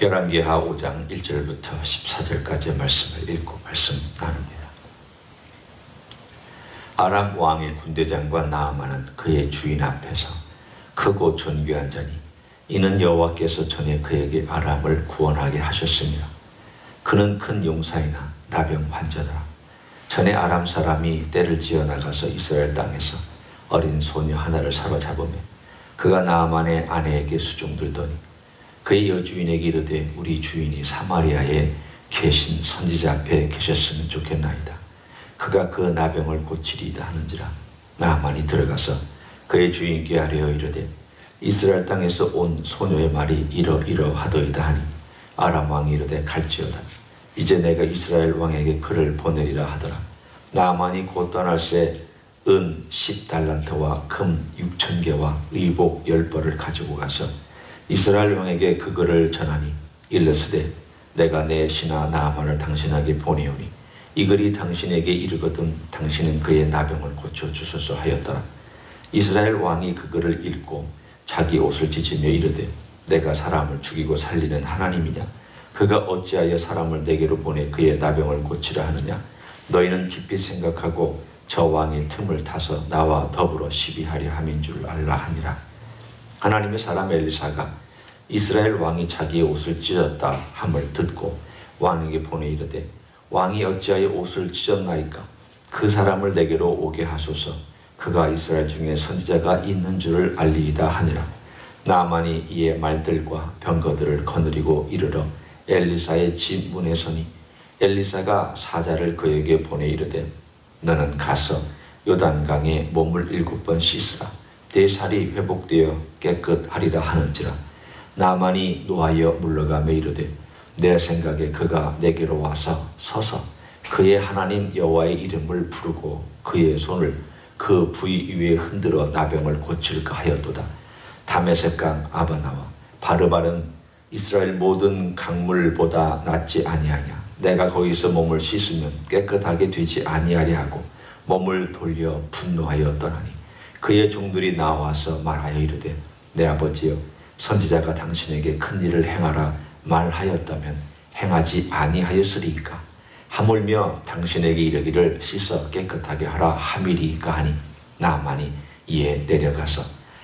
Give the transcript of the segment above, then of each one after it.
열왕기하 5장 1절부터 14절까지의 말씀을 읽고 말씀 나눕니다. 아람 왕의 군대장과 나아만은 그의 주인 앞에서 크고 존귀한 자니 이는 여호와께서 전에 그에게 아람을 구원하게 하셨습니다. 그는 큰 용사이나 나병 환자더라. 전에 아람 사람이 때를 지어 나가서 이스라엘 땅에서 어린 소녀 하나를 사로잡으며 그가 나아만의 아내에게 수종들더니 그의 여주인에게 이르되 우리 주인이 사마리아에 계신 선지자 앞에 계셨으면 좋겠나이다. 그가 그 나병을 고치리이다 하는지라 나만이 들어가서 그의 주인께 아뢰어 이르되 이스라엘 땅에서 온 소녀의 말이 이러이러 하더이다 하니 아람 왕이 이르되 갈지어다 이제 내가 이스라엘 왕에게 그를 보내리라 하더라 나만이 곧 떠날 새 은 10달란트와 금 6천 개와 의복 10벌을 가지고 가서 이스라엘 왕에게 그거를 전하니 일러스되 내가 내 신하 나아만을 당신에게 보내오니 이 글이 당신에게 이르거든 당신은 그의 나병을 고쳐 주소서 하였더라. 이스라엘 왕이 그거를 읽고 자기 옷을 찢으며 이르되 내가 사람을 죽이고 살리는 하나님이냐? 그가 어찌하여 사람을 내게로 보내 그의 나병을 고치라 하느냐? 너희는 깊이 생각하고 저 왕의 틈을 타서 나와 더불어 시비하려 함인 줄 알라 하니라 하나님의 사람 엘리사가 이스라엘 왕이 자기의 옷을 찢었다 함을 듣고 왕에게 보내 이르되 왕이 어찌하여 옷을 찢었나이까? 그 사람을 내게로 오게 하소서. 그가 이스라엘 중에 선지자가 있는 줄을 알리이다 하니라. 나만이 이에 말들과 병거들을 거느리고 이르러 엘리사의 집 문에 서니 엘리사가 사자를 그에게 보내 이르되 너는 가서 요단강에 몸을 일곱 번 씻으라 내 살이 회복되어 깨끗하리라 하는지라 나만이 노하여 물러가며 이르되 내 생각에 그가 내게로 와서 서서 그의 하나님 여호와의 이름을 부르고 그의 손을 그 부위 위에 흔들어 나병을 고칠까 하였도다. 다메섹강 아바나와 바르바른 이스라엘 모든 강물보다 낫지 아니하냐. 내가 거기서 몸을 씻으면 깨끗하게 되지 아니하리 하고 몸을 돌려 분노하여 떠나니 그의 종들이 나와서 말하여 이르되 내 아버지여 선지자가 당신에게 큰 일을 행하라 말하였다면 행하지 아니하였으리이까? 하물며 당신에게 이르기를 씻어 깨끗하게 하라 함이리이까 하니 나만이 이에 내려가서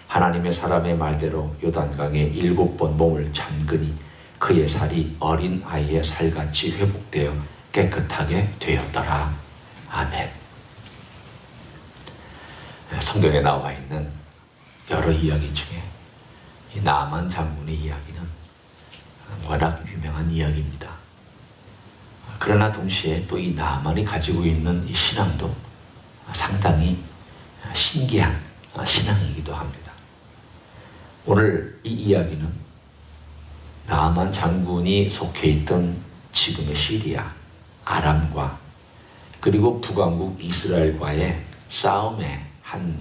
하나님의 사람의 말대로 요단강에 일곱 번 몸을 잠그니 그의 살이 어린 아이의 살같이 회복되어 깨끗하게 되었더라. 아멘 성경에 나와 있는 여러 이야기 중에 이 나만 장군의 이야기는 워낙 유명한 이야기입니다. 그러나 동시에 또 이 나만이 가지고 있는 이 신앙도 상당히 신기한 신앙이기도 합니다. 오늘 이 이야기는 나만 장군이 속해 있던 지금의 시리아, 아람과 그리고 북왕국 이스라엘과의 싸움의 한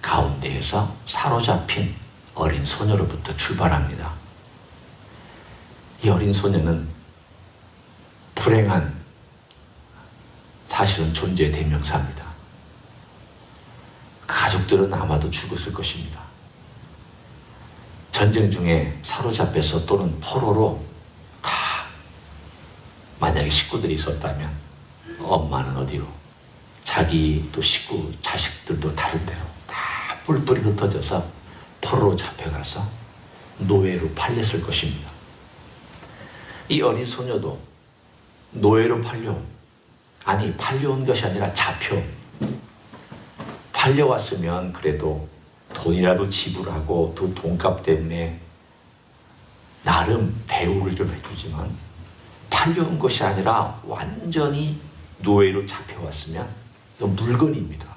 가운데에서 사로잡힌 어린 소녀로부터 출발합니다. 이 어린 소녀는 불행한 사실은 존재의 대명사입니다. 그 가족들은 아마도 죽었을 것입니다. 전쟁 중에 사로잡혀서 또는 포로로 다 만약에 식구들이 있었다면 엄마는 어디로 자기 또 식구 자식들도 다른 데로 다 뿔뿔이 흩어져서 포로로 잡혀가서 노예로 팔렸을 것입니다. 이 어린 소녀도 노예로 팔려온 아니 팔려온 것이 아니라 잡혀 팔려왔으면 그래도 돈이라도 지불하고 그 돈값 때문에 나름 대우를 좀 해주지만 팔려온 것이 아니라 완전히 노예로 잡혀왔으면 이건 물건입니다.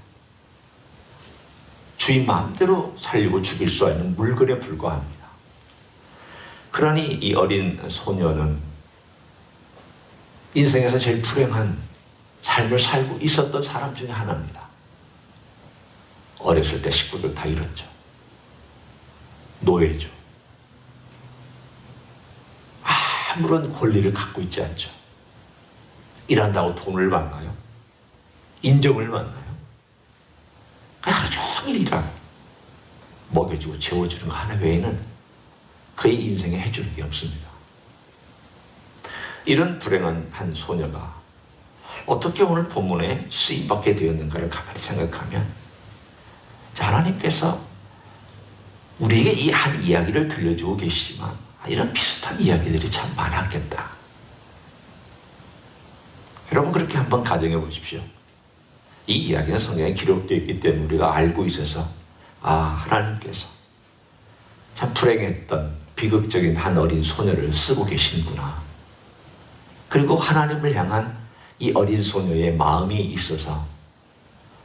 주인 마음대로 살리고 죽일 수 있는 물건에 불과합니다. 그러니 이 어린 소녀는 인생에서 제일 불행한 삶을 살고 있었던 사람 중에 하나입니다. 어렸을 때 식구들 다 잃었죠. 노예죠. 아무런 권리를 갖고 있지 않죠. 일한다고 돈을 받나요? 인정을 받나요? 하루 종일 일하고 먹여주고 재워주는 거 하나 외에는 그의 인생에 해주는 게 없습니다. 이런 불행한 한 소녀가 어떻게 오늘 본문에 쓰임받게 되었는가를 가만히 생각하면 자, 하나님께서 우리에게 이 한 이야기를 들려주고 계시지만 이런 비슷한 이야기들이 참 많았겠다. 여러분 그렇게 한번 가정해 보십시오. 이 이야기는 성경에 기록되어 있기 때문에 우리가 알고 있어서 아 하나님께서 참 불행했던 비극적인 한 어린 소녀를 쓰고 계시는구나. 그리고 하나님을 향한 이 어린 소녀의 마음이 있어서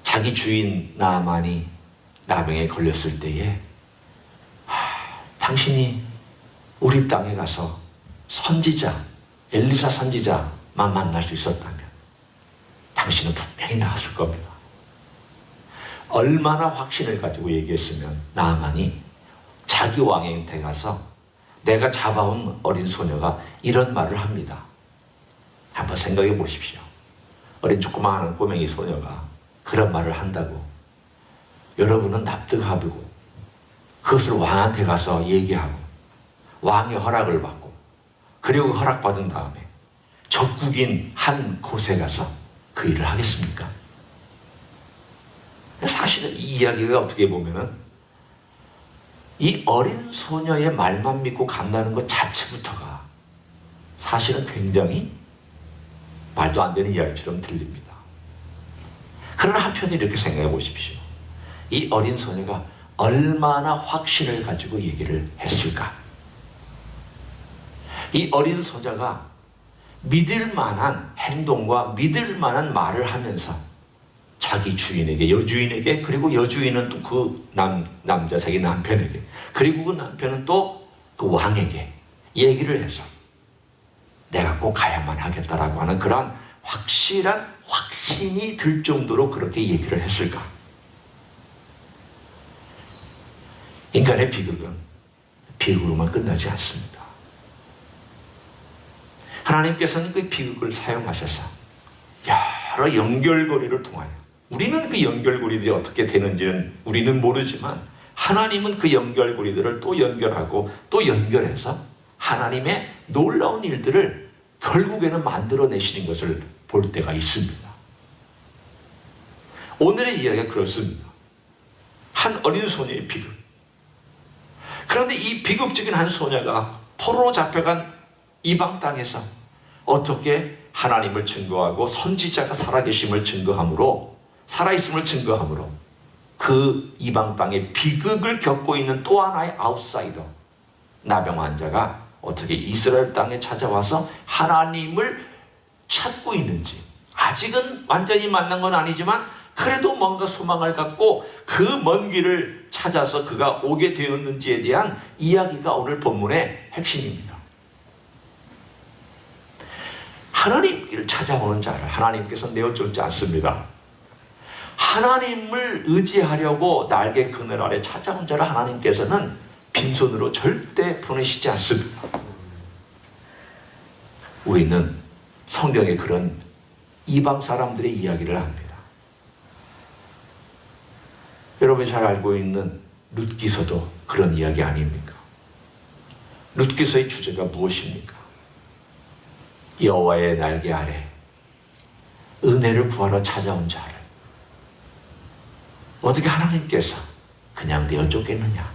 자기 주인 나만이 나병에 걸렸을 때에 하, 당신이 우리 땅에 가서 선지자 엘리사 선지자만 만날 수 있었다면 당신은 분명히 나았을 겁니다. 얼마나 확신을 가지고 얘기했으면 나만이 자기 왕한테 가서 내가 잡아온 어린 소녀가 이런 말을 합니다. 한번 생각해 보십시오. 어린 조그마한 꼬맹이 소녀가 그런 말을 한다고 여러분은 납득하고 그것을 왕한테 가서 얘기하고 왕의 허락을 받고 그리고 허락받은 다음에 적국인 한 곳에 가서 그 일을 하겠습니까? 사실은 이 이야기가 어떻게 보면은 이 어린 소녀의 말만 믿고 간다는 것 자체부터가 사실은 굉장히 말도 안 되는 이야기처럼 들립니다. 그러나 한편에 이렇게 생각해 보십시오. 이 어린 소녀가 얼마나 확신을 가지고 얘기를 했을까? 이 어린 소녀가 믿을 만한 행동과 믿을 만한 말을 하면서 자기 주인에게 여주인에게 그리고 여주인은 또 그 남 남자 자기 남편에게 그리고 그 남편은 또 그 왕에게 얘기를 해서 내가 꼭 가야만 하겠다라고 하는 그러한 확실한 확신이 들 정도로 그렇게 얘기를 했을까? 인간의 비극은 비극으로만 끝나지 않습니다. 하나님께서는 그 비극을 사용하셔서 여러 연결고리를 통하여 우리는 그 연결고리들이 어떻게 되는지는 우리는 모르지만 하나님은 그 연결고리들을 또 연결하고 또 연결해서 하나님의 놀라운 일들을 결국에는 만들어내시는 것을 볼 때가 있습니다. 오늘의 이야기가 그렇습니다. 한 어린 소녀의 비극. 그런데 이 비극적인 한 소녀가 포로로 잡혀간 이방 땅에서 어떻게 하나님을 증거하고 선지자가 살아계심을 증거함으로 살아있음을 증거함으로 그 이방 땅의 비극을 겪고 있는 또 하나의 아웃사이더 나병 환자가 어떻게 이스라엘 땅에 찾아와서 하나님을 찾고 있는지 아직은 완전히 만난 건 아니지만 그래도 뭔가 소망을 갖고 그 먼 길을 찾아서 그가 오게 되었는지에 대한 이야기가 오늘 본문의 핵심입니다. 하나님을 찾아오는 자를 하나님께서 내어주지 않습니다. 하나님을 의지하려고 날개 그늘 아래 찾아온 자를 하나님께서는 빈손으로 절대 보내시지 않습니다. 우리는 성경에 그런 이방 사람들의 이야기를 합니다. 여러분이 잘 알고 있는 룻기서도 그런 이야기 아닙니까? 룻기서의 주제가 무엇입니까? 여호와의 날개 아래 은혜를 구하러 찾아온 자를 어떻게 하나님께서 그냥 내어쫓겠느냐?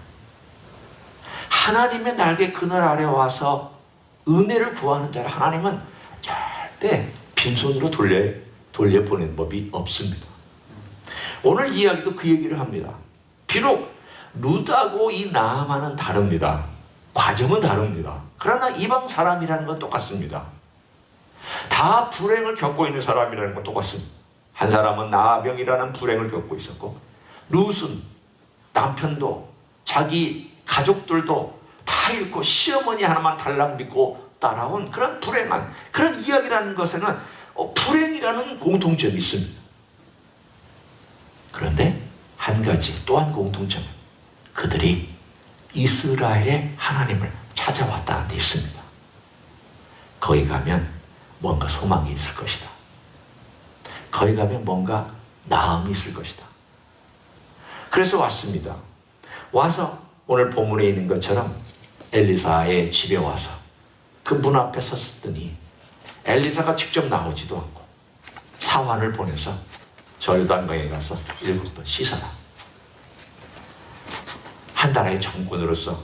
하나님의 날개 그늘 아래 와서 은혜를 구하는 자를 하나님은 절대 빈손으로 돌려, 돌려보낸 법이 없습니다. 오늘 이야기도 그 얘기를 합니다. 비록 루다고 이 나아만은 다릅니다. 과정은 다릅니다. 그러나 이방 사람이라는 건 똑같습니다. 다 불행을 겪고 있는 사람이라는 건 똑같습니다. 한 사람은 나병이라는 불행을 겪고 있었고 룻은 남편도 자기 가족들도 다 잃고 시어머니 하나만 달랑 믿고 따라온 그런 불행한 그런 이야기라는 것에는 어, 불행이라는 공통점이 있습니다. 그런데 한 가지 또한 공통점은 그들이 이스라엘의 하나님을 찾아왔다는 데 있습니다. 거기 가면 뭔가 소망이 있을 것이다. 거기 가면 뭔가 나음이 있을 것이다. 그래서 왔습니다. 와서 오늘 본문에 있는 것처럼 엘리사의 집에 와서 그 문 앞에 섰더니 엘리사가 직접 나오지도 않고 사환을 보내서 절단강에 가서 일곱 번 씻어라. 한 나라의 정권으로서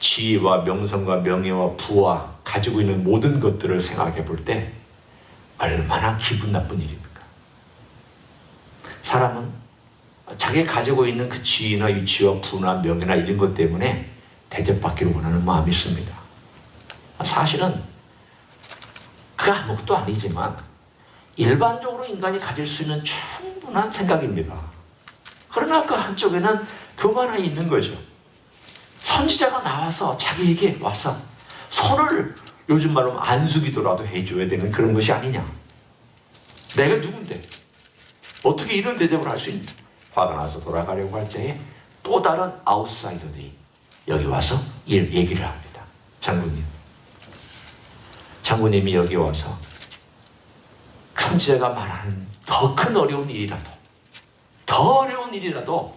지위와 명성과 명예와 부와 가지고 있는 모든 것들을 생각해 볼 때 얼마나 기분 나쁜 일입니까? 사람은 자기 가지고 있는 그 지위나 위치와 부나 명예나 이런 것 때문에 대접받기를 원하는 마음이 있습니다. 사실은 그 아무것도 아니지만 일반적으로 인간이 가질 수 있는 충분한 생각입니다. 그러나 그 한쪽에는 교만이 있는 거죠. 선지자가 나와서 자기에게 와서 손을 요즘 말로 안수기도라도 해줘야 되는 그런 것이 아니냐. 내가 누군데? 어떻게 이런 대접을 할 수 있냐? 화가 나서 돌아가려고 할 때에 또 다른 아웃사이더들이 여기 와서 이 얘기를 합니다. 장군님. 장군님이 여기 와서 선지자가 말하는 더 큰 어려운 일이라도 더 어려운 일이라도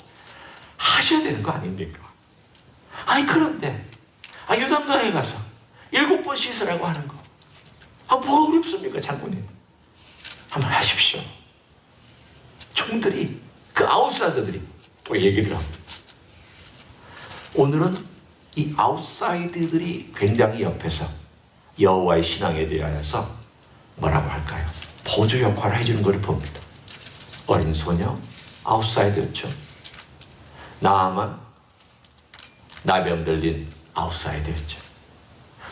하셔야 되는 거 아닙니까? 아니 그런데 아 유담강에 가서 일곱 번 씻으라고 하는 거. 아 뭐가 어렵습니까 장군님? 한번 하십시오. 종들이 그 아웃사이더들이 또 얘기를 합니다. 오늘은 이 아웃사이드들이 굉장히 옆에서 여호와의 신앙에 대하여서 뭐라고 할까요? 보조 역할을 해주는 걸 봅니다. 어린 소녀 아웃사이드였죠. 나아만 나병 들린 아웃사이드였죠.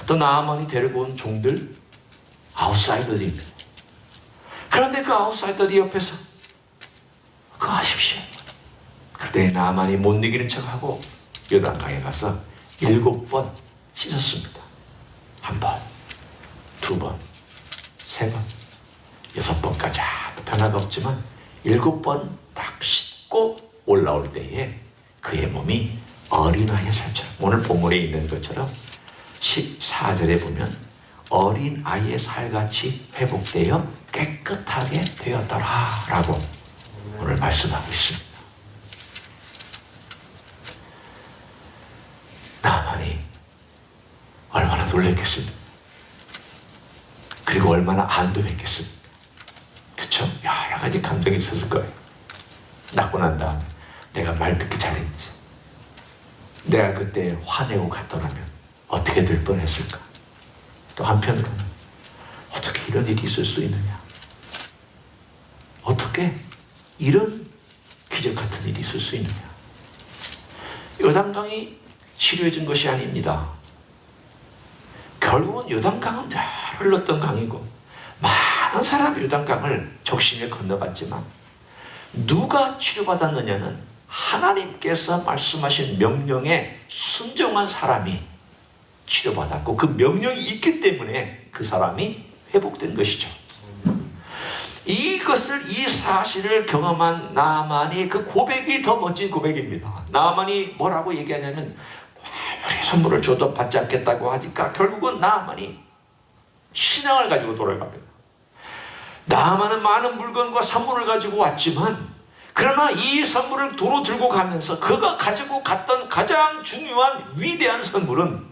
또 나아만이 데리고 온 종들 아웃사이더들입니다. 그런데 그 아웃사이더들 옆에서 그거 하십시오. 그때 나만이 못 이기는 척하고 요단강에 가서 일곱 번 씻었습니다. 한 번, 두 번, 세 번, 여섯 번까지 아무 변화가 없지만 일곱 번 딱 씻고 올라올 때에 그의 몸이 어린아이의 살처럼 오늘 본문에 있는 것처럼 14절에 보면 어린 아이의 살같이 회복되어 깨끗하게 되었더라 라고 오늘 말씀하고 있습니다. 나만이 얼마나 놀랬겠습니까? 그리고 얼마나 안도했겠습니까? 그쵸? 여러 가지 감정이 있었을 거예요. 낳고 난 다음에 내가 말 듣기 잘했지. 내가 그때 화내고 갔더라면 어떻게 될 뻔했을까? 또 한편으로는 어떻게 이런 일이 있을 수 있느냐? 어떻게 이런 기적 같은 일이 있을 수 있느냐? 요단강이 치료해준 것이 아닙니다. 결국은 요단강은 늘 흘렀던 강이고 많은 사람이 요단강을 적심에 건너갔지만 누가 치료받았느냐는 하나님께서 말씀하신 명령에 순종한 사람이 치료받았고 그 명령이 있기 때문에 그 사람이 회복된 것이죠. 이것을 이 사실을 경험한 나만이 그 고백이 더 멋진 고백입니다. 나만이 뭐라고 얘기하냐면 아무리 선물을 줘도 받지 않겠다고 하니까 결국은 나만이 신앙을 가지고 돌아갑니다. 나만은 많은 물건과 선물을 가지고 왔지만 그러나 이 선물을 도로 들고 가면서 그가 가지고 갔던 가장 중요한 위대한 선물은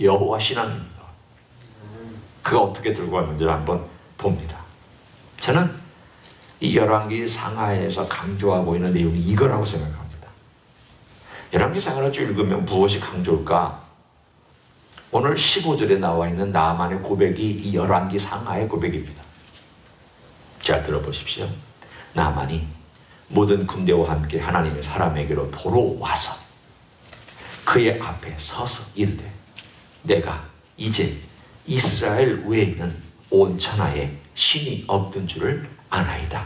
여호와 신앙입니다. 그가 어떻게 들고 왔는지를 한번 봅니다. 저는 이 열왕기 상하에서 강조하고 있는 내용이 이거라고 생각합니다. 열왕기 상하를 쭉 읽으면 무엇이 강조일까? 오늘 15절에 나와 있는 나만의 고백이 이 열왕기 상하의 고백입니다. 잘 들어보십시오. 나만이 모든 군대와 함께 하나님의 사람에게로 도로 와서 그의 앞에 서서 이르되 내가 이제 이스라엘 외에는 온 천하에 신이 없던 줄을 아나이다.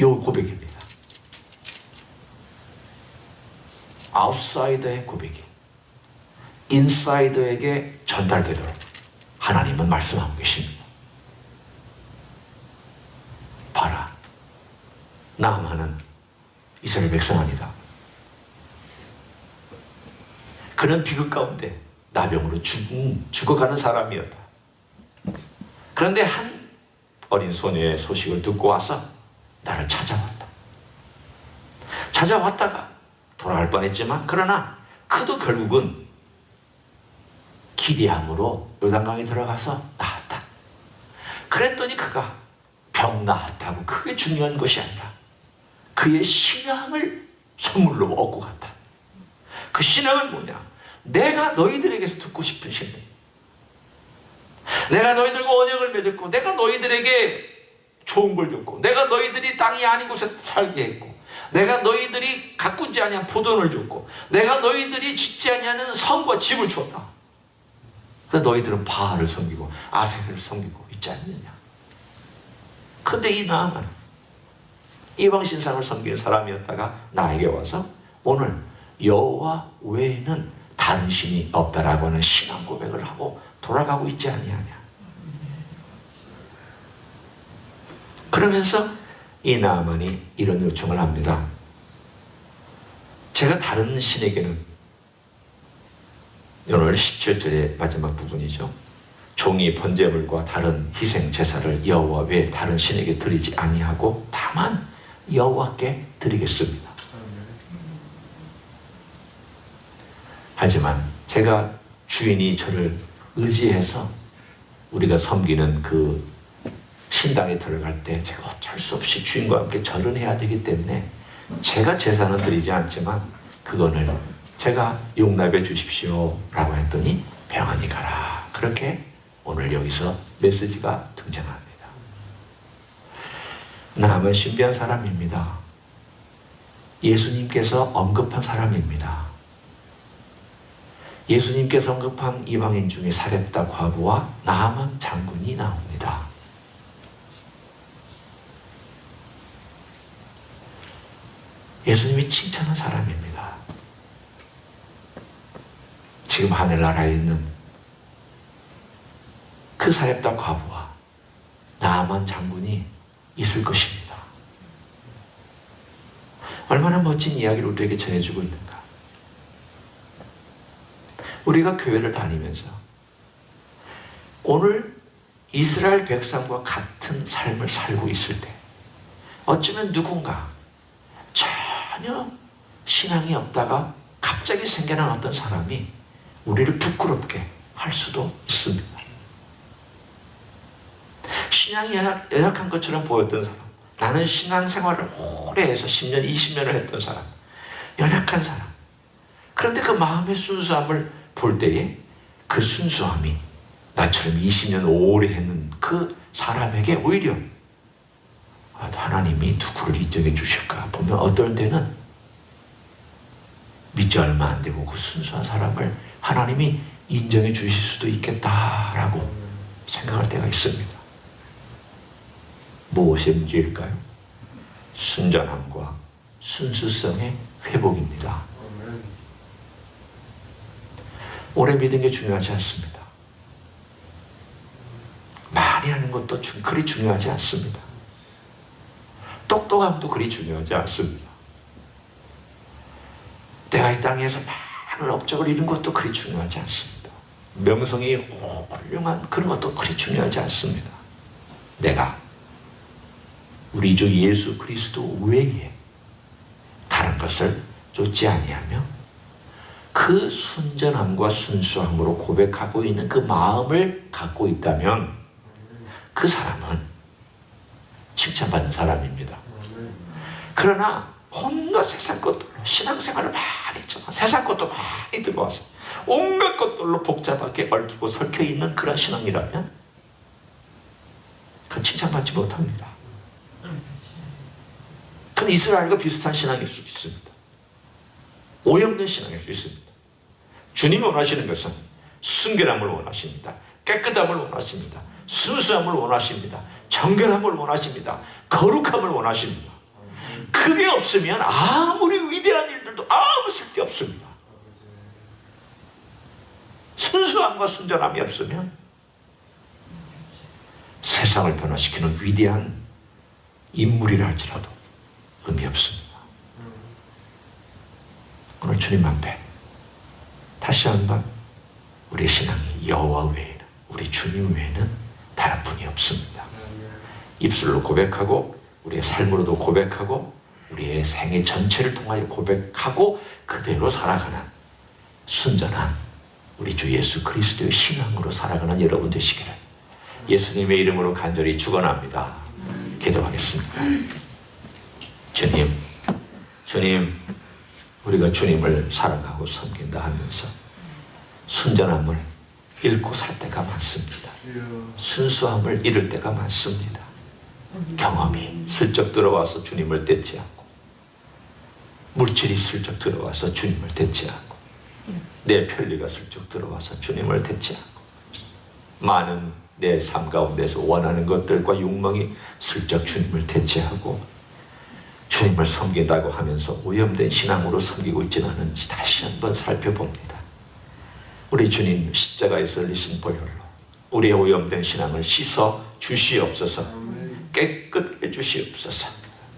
요 고백입니다. 아웃사이더의 고백이 인사이더에게 전달되도록 하나님은 말씀하고 계십니다. 봐라. 나만은 이스라엘 백성 아니다. 그는 비극 가운데 나병으로 죽, 죽어가는 사람이었다. 그런데 한 어린 소녀의 소식을 듣고 와서 나를 찾아왔다. 찾아왔다가 돌아갈 뻔했지만 그러나 그도 결국은 기대함으로 요단강에 들어가서 나았다. 그랬더니 그가 병 나았다고 그게 중요한 것이 아니라 그의 신앙을 선물로 얻고 갔다. 그 신앙은 뭐냐? 내가 너희들에게서 듣고 싶은 신앙. 내가 너희들과 언약을 맺었고, 내가 너희들에게 좋은 걸 줬고, 내가 너희들이 땅이 아닌 곳에 살게 했고, 내가 너희들이 가꾸지 아니한 포도를 줬고, 내가 너희들이 짓지 아니하는 성과 집을 주었다. 근데 너희들은 바알을 섬기고 아세를 섬기고 있지 않느냐? 근데 이 나만 이방 신상을 섬기는 사람이었다가 나에게 와서 오늘 여호와 외에는 다른 신이 없다라고 하는 신앙 고백을 하고 돌아가고 있지 아니하냐. 그러면서 이 나만이 이런 요청을 합니다. 제가 다른 신에게는 오늘 17절의 마지막 부분이죠. 종이 번제물과 다른 희생 제사를 여호와 외 다른 신에게 드리지 아니하고 다만 여호와께 드리겠습니다. 하지만 제가 주인이 저를 의지해서 우리가 섬기는 그 신당에 들어갈 때 제가 어쩔 수 없이 주인과 함께 절은 해야 되기 때문에 제가 제사는 드리지 않지만 그거는 제가 용납해 주십시오 라고 했더니 평안히 가라 그렇게 오늘 여기서 메시지가 등장합니다 남은 신비한 사람입니다. 예수님께서 언급한 사람입니다. 예수님께서 언급한 이방인 중에 사렙다 과부와 나만 장군이 나옵니다. 예수님이 칭찬한 사람입니다. 지금 하늘나라에 있는 그 사렙다 과부와 나만 장군이 있을 것입니다. 얼마나 멋진 이야기를 우리에게 전해주고 있는가. 우리가 교회를 다니면서 오늘 이스라엘 백성과 같은 삶을 살고 있을 때 어쩌면 누군가 전혀 신앙이 없다가 갑자기 생겨난 어떤 사람이 우리를 부끄럽게 할 수도 있습니다. 신앙이 연약, 연약한 것처럼 보였던 사람, 나는 신앙생활을 오래 해서 10년, 20년을 했던 사람, 연약한 사람. 그런데 그 마음의 순수함을 볼 때에 그 순수함이 나처럼 20년 오래 했는 그 사람에게 오히려 아, 하나님이 누구를 인정해 주실까 보면 어떨 때는 믿지 얼마 안 되고 그 순수한 사람을 하나님이 인정해 주실 수도 있겠다라고 생각할 때가 있습니다. 무엇의 문제일까요? 순전함과 순수성의 회복입니다. 오래 믿은 게 중요하지 않습니다. 많이 하는 것도 그리 중요하지 않습니다. 똑똑함도 그리 중요하지 않습니다. 내가 이 땅에서 많은 업적을 이룬 것도 그리 중요하지 않습니다. 명성이 훌륭한 그런 것도 그리 중요하지 않습니다. 내가 우리 주 예수 그리스도 외에 다른 것을 쫓지 아니하며 그 순전함과 순수함으로 고백하고 있는 그 마음을 갖고 있다면 그 사람은 칭찬받는 사람입니다. 그러나 온갖 세상 것들로 신앙생활을 많이 했지만 세상 것도 많이 들어와서 온갖 것들로 복잡하게 얽히고 설켜 있는 그런 신앙이라면 그 칭찬받지 못합니다. 그건 이스라엘과 비슷한 신앙일 수 있습니다. 오염된 신앙일 수 있습니다. 주님이 원하시는 것은 순결함을 원하십니다. 깨끗함을 원하십니다. 순수함을 원하십니다. 정결함을 원하십니다. 거룩함을 원하십니다. 그게 없으면 아무리 위대한 일들도 아무 쓸데 없습니다. 순수함과 순전함이 없으면 세상을 변화시키는 위대한 인물이라 할지라도 의미 없습니다. 오늘 주님 앞에 다시 한번 우리 신앙이 여호와 외에는 우리 주님 외에는 다른 분이 없습니다. 입술로 고백하고 우리의 삶으로도 고백하고 우리의 생애 전체를 통하여 고백하고 그대로 살아가는 순전한 우리 주 예수 그리스도의 신앙으로 살아가는 여러분 되시기를 예수님의 이름으로 간절히 축원합니다. 기도하겠습니다. 주님, 주님, 우리가 주님을 사랑하고 섬긴다 하면서 순전함을 잃고 살 때가 많습니다. 순수함을 잃을 때가 많습니다. 경험이 슬쩍 들어와서 주님을 대체하고 물질이 슬쩍 들어와서 주님을 대체하고 내 편리가 슬쩍 들어와서 주님을 대체하고 많은 내 삶 가운데서 원하는 것들과 욕망이 슬쩍 주님을 대체하고 주님을 섬긴다고 하면서 오염된 신앙으로 섬기고 있지는 않은지 다시 한번 살펴봅니다. 우리 주님 십자가에서 흘리신 보혈로 우리의 오염된 신앙을 씻어 주시옵소서 깨끗게 주시옵소서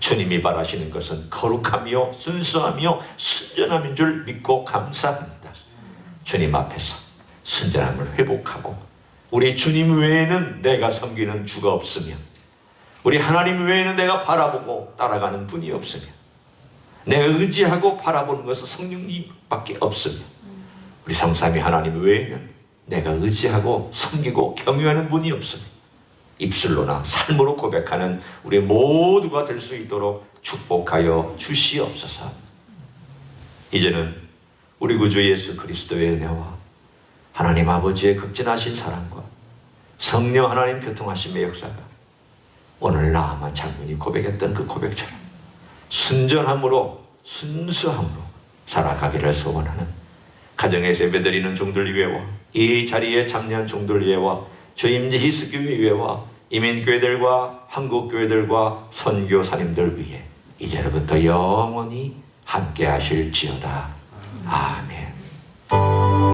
주님이 바라시는 것은 거룩하며 순수하며 순전함인 줄 믿고 감사합니다. 주님 앞에서 순전함을 회복하고 우리 주님 외에는 내가 섬기는 주가 없으며 우리 하나님 외에는 내가 바라보고 따라가는 분이 없으며 내가 의지하고 바라보는 것은 성령님밖에 없으며 우리 성삼위 하나님 외에는 내가 의지하고 섬기고 경유하는 분이 없으며 입술로나 삶으로 고백하는 우리 모두가 될 수 있도록 축복하여 주시옵소서. 이제는 우리 구주 예수 그리스도의 은혜와 하나님 아버지의 극진하신 사랑과 성령 하나님 교통하심의 역사가 오늘 나아만 장군이 고백했던 그 고백처럼 순전함으로 순수함으로 살아가기를 소원하는 가정에서 예배드리는 종들 위에와 이 자리에 참여한 종들 위에와 주임지 히스교회 위에와 이민교회들과 한국교회들과 선교사님들 위에 이제부터 영원히 함께 하실지어다. 아멘.